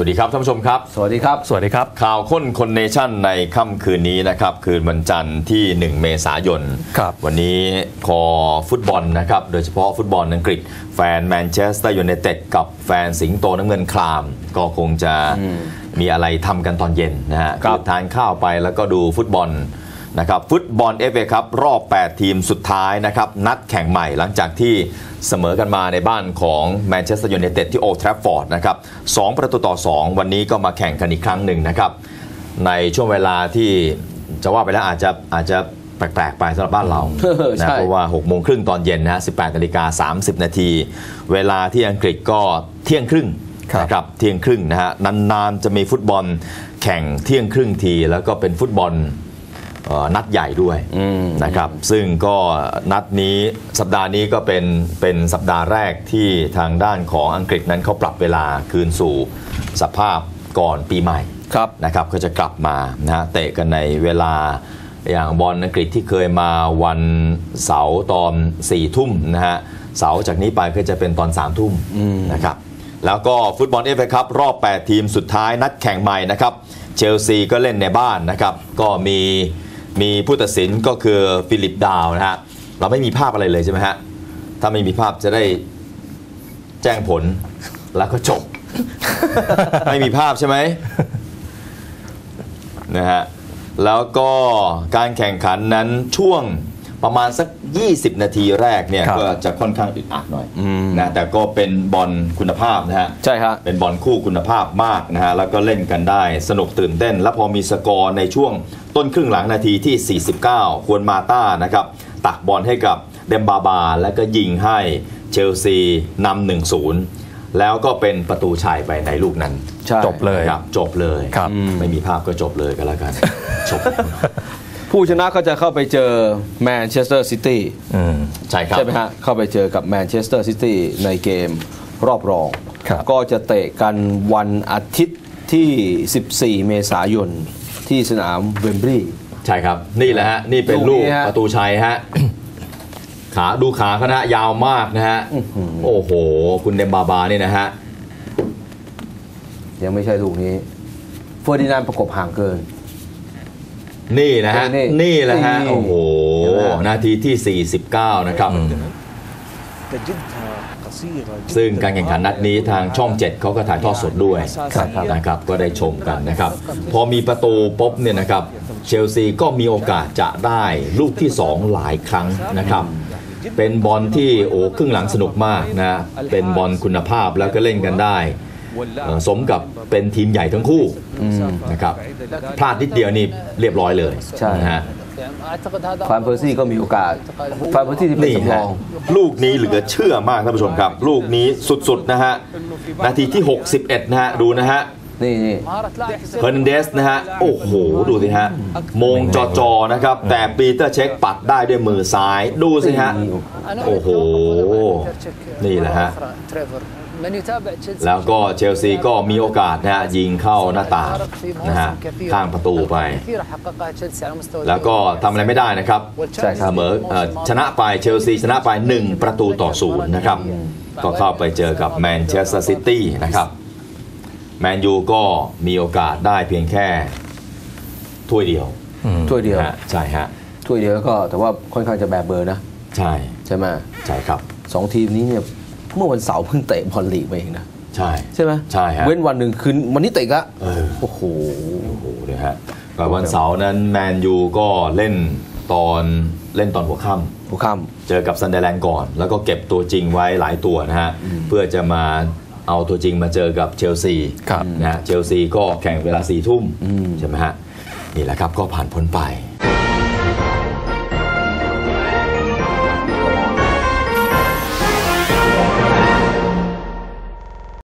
สวัสดีครับท่านผู้ชมครับ สวัสดีครับ สวัสดีครับ ข่าวค้นคนเนชั่นในค่ำคืนนี้นะครับ คืนวันจันทร์ที่ 1 เมษายน ครับวันนี้คอฟุตบอลนะครับ โดยเฉพาะฟุตบอลอังกฤษ แฟนแมนเชสเตอร์ยูไนเต็ดกับแฟนสิงโตน้ำเงินคลาม ก็คงจะมีอะไรทำกันตอนเย็นนะฮะครับอทานข้าวไปแล้วก็ดูฟุตบอล นะครับฟุตบอลเอฟเอครับรอบ 8 ทีมสุดท้ายนะครับนัดแข่งใหม่หลังจากที่เสมอกันมาในบ้านของแมนเชสเตอร์ยูไนเต็ดที่โอทราฟฟอร์ดนะครับสองประตูต่อ 2 วันนี้ก็มาแข่งกันอีกครั้งหนึ่งนะครับในช่วงเวลาที่จะว่าไปแล้วอาจจะอาจจะแปลกๆไปสำหรับบ้านเราเออนะใช่เพราะว่า6โมงครึ่งตอนเย็นนะฮะ18นาฬิกา30 นาที เวลาที่อังกฤษก็เที่ยงครึ่งครับนะครับเที่ยงครึ่งนะฮะนานๆจะมีฟุตบอลแข่งเที่ยงครึ่งที แล้วก็เป็นฟุตบอลเอ่อ นัดใหญ่ด้วยนะครับซึ่งก็นัดนี้สัปดาห์นี้ก็เป็นเป็นสัปดาห์แรกที่ทางด้านของอังกฤษนั้นเขาปรับเวลาคืนสู่สภาพก่อนปีใหม่ครับนะครับก็จะกลับมานะฮะเตะกันในเวลาอย่างบอลอังกฤษที่เคยมาวันเสาร์ตอน4ี่ทุ่มนะฮะเสาร์จากนี้ไปก็จะเป็นตอน3ามทุ่มนะครับแล้วก็ฟุตบอลเอฟเอครับรอบ 8 ทีมสุดท้ายนัดแข่งใหม่นะครับเชลซีก็เล่นในบ้านนะครับก็มี มีผู้ตัดสินก็คือฟิลิปดาวนะฮะเราไม่มีภาพอะไรเลยใช่ไหมฮะถ้าไม่มีภาพจะได้แจ้งผลแล้วก็จบ ไม่มีภาพใช่ไหมนะฮะแล้วก็การแข่งขันนั้นช่วง ประมาณสัก 20 นาทีแรกเนี่ยครับก็จะค่อนข้างอึดอัดหน่อยนะแต่ก็เป็นบอลคุณภาพนะฮะ ใช่ฮะ เป็นบอลคู่คุณภาพมากนะฮะ แล้วก็เล่นกันได้สนุกตื่นเต้น แล้วพอมีสกอร์ในช่วงต้นครึ่งหลังนาทีที่ 49 ควรมาต้านะครับ ตักบอลให้กับเดมบาบา แล้วก็ยิงให้เชลซีนำ1-0 แล้วก็เป็นประตูชัยไปในลูกนั้นใช่ จบเลย ครับจบเลย ครับ ไม่มีภาพก็จบเลยก็แล้วกันจบ ผู้ชนะก็จะเข้าไปเจอแมนเชสเตอร์ซิตี้อืมใช่ครับ ใช่ไหมฮะเข้าไปเจอกับแมนเชสเตอร์ซิตี้ในเกมรอบรอง ครับ ก็จะเตะกันวันอาทิตย์ที่ 14 เมษายนที่สนามเวมบรีย์ ใช่ครับ นี่แหละฮะ นี่เป็นลูลูกกนี้ฮะ ประตูชัยฮะ ขาดูขาเขานะฮะยาวมากนะฮะ โอ้โห คุณเดมบาบานี่นะฮะ ยังไม่ใช่ลูกนี้เฟอร์ดินานด์ประกบห่างเกิน นี่นะฮะ นี่แหละฮะ โอ้โห นาทีที่ 49 นะครับ ซึ่งการแข่งขันนัดนี้ทางช่อง 7 เขาก็ถ่ายทอดสดด้วยนะครับ ก็ได้ชมกันนะครับ พอมีประตูปบเนี่ยนะครับ เชลซีก็มีโอกาสจะได้ลูกที่ 2 หลายครั้งนะครับเป็นบอลที่โอ้ครึ่งหลังสนุกมากนะ เป็นบอลคุณภาพแล้วก็เล่นกันได้ สมกับเป็นทีมใหญ่ทั้งคู่นะครับพลาดนิดเดียวนี่เรียบร้อยเลยใช่ฮะฟานเฟอร์ซี่ก็มีโอกาสฟานเฟอร์ซี่ที่เป็นสำรองลูกนี้เหลือเชื่อมากท่านผู้ชมครับ ลูกนี้สุดๆนะฮะนาทีที่ 61 นะฮะดูนะฮะ นี่นี่เฮนเดสนะฮะ โอ้โห ดูสิฮะ มงจอจอนะครับ แต่ปีเตอร์เช็คปัดได้ด้วยมือซ้าย ดูสิฮะ โอ้โห นี่แหละฮะ แล้วก็เชลซีก็มีโอกาสนะฮะ ยิงเข้าหน้าต่างนะฮะ ข้างประตูไป แล้วก็ทำอะไรไม่ได้นะครับใช่เสมอชนะไปเชลซีชนะไป 1 ประตูต่อศูนย์นะครับ ก็เข้าไปเจอกับแมนเชสเตอร์ซิตี้นะครับ แมนยูก็มีโอกาสได้เพียงแค่ถ้วยเดียวถ้วยเดียวนะฮะใช่ฮะถ้วยเดียวก็แต่ว่าค่อนข้างจะแบบเบอร์นะ ใช่ใช่ไหมใช่ครับสองทีมนี้เนี่ยเมื่อวันเสาร์เพิ่งเตะบอลลีกไปเองนะใช่ใช่ไหมใช่ฮะเว้นวันหนึ่งคืนวันนี้เตะละเออโอ้โหโอ้โหเลยฮะก็วันเสาร์นั้นแมนยูก็เล่นตอนเล่นตอนหัวค่ำหัวค่เจอกับซันเดอร์แลนด์ก่อน แล้วก็เก็บตัวจริงไว้หลายตัวนะฮะ เพื่อจะมา เอาตัวจริงมาเจอกับเชลซีครับนะฮะเชลซีก็แข่งเวลาสี่ทุ่มใช่ไหมฮะนี่แหละครับก็ผ่านพ้นไป